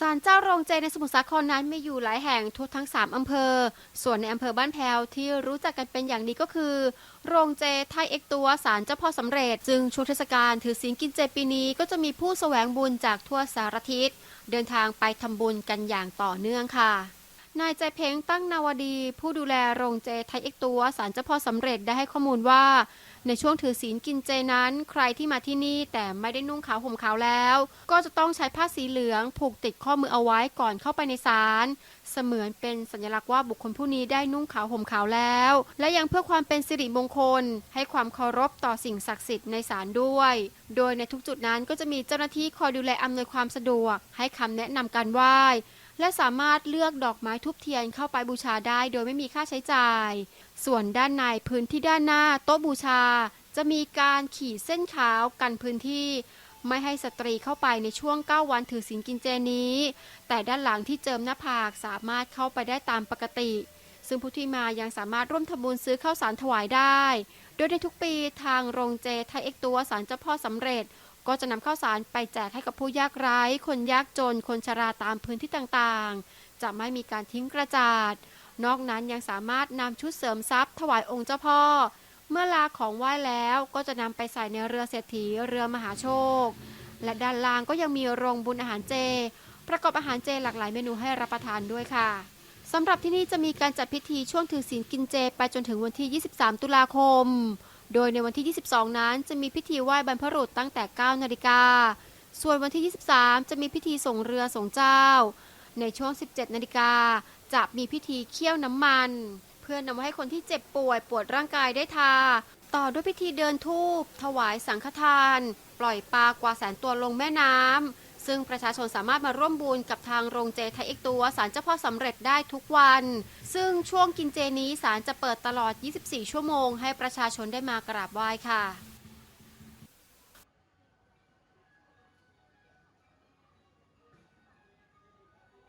ศาลเจ้าโรงเจในสมุทรสาครนั้นมีอยู่หลายแห่งทั่วทั้ง 3 อำเภอ ส่วนในอำเภอบ้านแพวที่รู้จักกันเป็นอย่างดีก็คือ โรงเจไทยเอกตัวศาลเจ้าพ่อสำเร็จ จึงช่วงเทศกาลถือศีลกินเจปีนี้ก็จะมีผู้แสวงบุญจากทั่วสารทิศ เดินทางไปทำบุญกันอย่างต่อเนื่องค่ะ นายใจเพ้งตั้งนาวดี ผู้ดูแลโรงเจไทยเอกตัวศาลเจ้าพ่อสำเร็จได้ให้ข้อมูลว่า ในช่วงถือศีลกินเจนั้น ใครที่มาที่นี่แต่ไม่ได้นุ่งขาวห่มขาวแล้ว ก็จะต้องใช้ผ้าสีเหลือง ผูกติดข้อมือเอาไว้ก่อนเข้าไปในศาลเสมือนเป็นสัญลักษณ์ว่าบุคคลผู้นี้ได้นุ่งขาวห่มขาวแล้ว และยังเพื่อความเป็นสิริมงคล ให้ความเคารพต่อสิ่งศักดิ์สิทธิ์ในศาลด้วย โดยในทุกจุดนั้นก็จะมีเจ้าหน้าที่คอยดูแลอำนวยความสะดวก ให้คำแนะนำการไหว้ และสามารถเลือกดอกไม้ทุบเทียนเข้าไปบูชาได้โดยไม่มีค่าใช้จ่าย ส่วนด้านในพื้นที่ด้านหน้าโต๊ะบูชา จะมีการขีดเส้นขาวกันพื้นที่ ไม่ให้สตรีเข้าไปในช่วง 9 วันถือศีลกินเจนี้ แต่ด้านหลังที่เจิมหน้าผากสามารถเข้าไปได้ตามปกติ ซึ่งผู้ที่มายังสามารถร่วมทำบุญซื้อข้าวสารถวายได้ โดยในทุกปีทางโรงเจไทยเอกตัวสารเจ้าพ่อสำเร็จ ก็จะนำข้าวสารไปแจกให้กับผู้ยากไร้ คนยากจน คนชราตามพื้นที่ต่างๆ จะไม่มีการทิ้งกระจาด นอกนั้นยังสามารถนำชุดเสริมทรัพย์ถวายองค์เจ้าพ่อ เมื่อลาของไหว้แล้วก็จะนำไปใส่ในเรือเศรษฐีเรือมหาโชค และด้านล่างก็ยังมีโรงบุญอาหารเจ ประกอบอาหารเจหลากหลายเมนูให้รับประทานด้วยค่ะสำหรับที่นี่จะมีการจัดพิธีช่วงถือศีลกินเจ ไปจนถึงวันที่ 23 ตุลาคม โดยในวันที่ 22 นั้นจะมีพิธีไหว้บรรพบุรุษตั้งแต่ 9 นาฬิกา ส่วนวันที่ 23 จะมีพิธีส่งเรือส่งเจ้า ในช่วง 17 นาฬิกาจะมีพิธีเคี่ยวน้ำมัน เพื่อนำไว้ให้คนที่เจ็บป่วยปวดร่างกายได้ทา ต่อด้วยพิธีเดินทูบถวายสังฆทาน ปล่อยปลากว่าแสนตัวลงแม่น้ำ ซึ่งประชาชนสามารถมาร่วมบุญกับทางโรงเจไทยเอกตัวศาลเจ้าพ่อสำเร็จได้ทุกวัน ซึ่งช่วงกินเจนี้ศาลจะเปิดตลอด 24 ชั่วโมง ให้ประชาชนได้มากราบไหว้ค่ะ